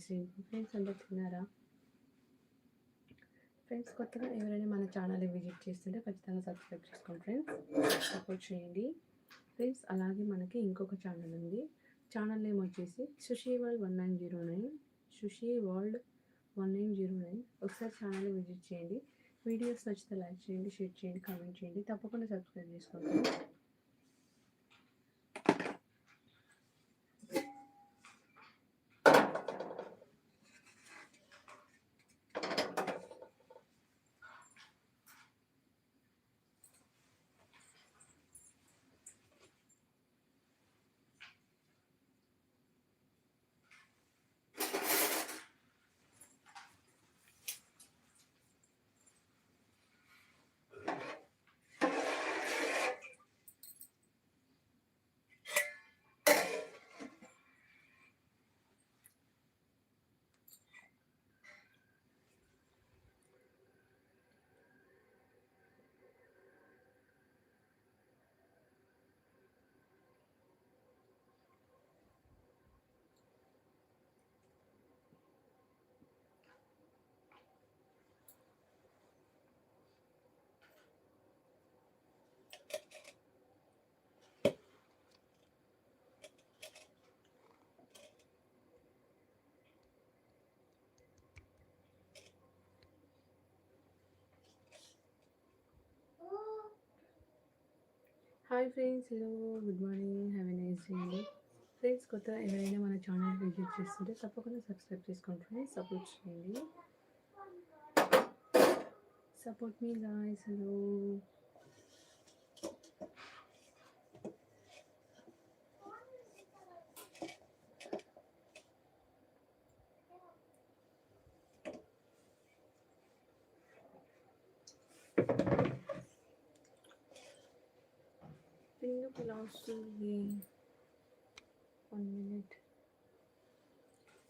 అనేసి ఫ్రెండ్స్ అందరు తిన్నారా? ఫ్రెండ్స్ కొత్తగా ఎవరైనా మన ఛానల్ విజిట్ చేస్తుంటే ఖచ్చితంగా సబ్స్క్రైబ్ చేసుకోండి ఫ్రెండ్స్ సపోర్ట్ చేయండి. ఫ్రెండ్స్ అలాగే మనకి ఇంకొక ఛానల్ ఉంది. ఛానల్ నేమ్ వచ్చేసి Sushi world one nine zero nine Sushi world one nine zero nine ఒకసారి ఛానల్ విజిట్ చేయండి. వీడియోస్ నచ్చితే లైక్ చేయండి షేర్ చేయండి కామెంట్ చేయండి. తప్పకుండా సబ్స్క్రైబ్ చేసుకోండి. Hi friends hello good morning have a nice day అండి ఫ్రెండ్స్ కొత్త ఎవరైనా మన ఛానల్ విజిట్ చేస్తుంటే తప్పకుండా సబ్స్క్రైబ్ చేసుకోండి ఫ్రెండ్స్ సపోర్ట్ చేయండి. Support me guys hello can also be one minute.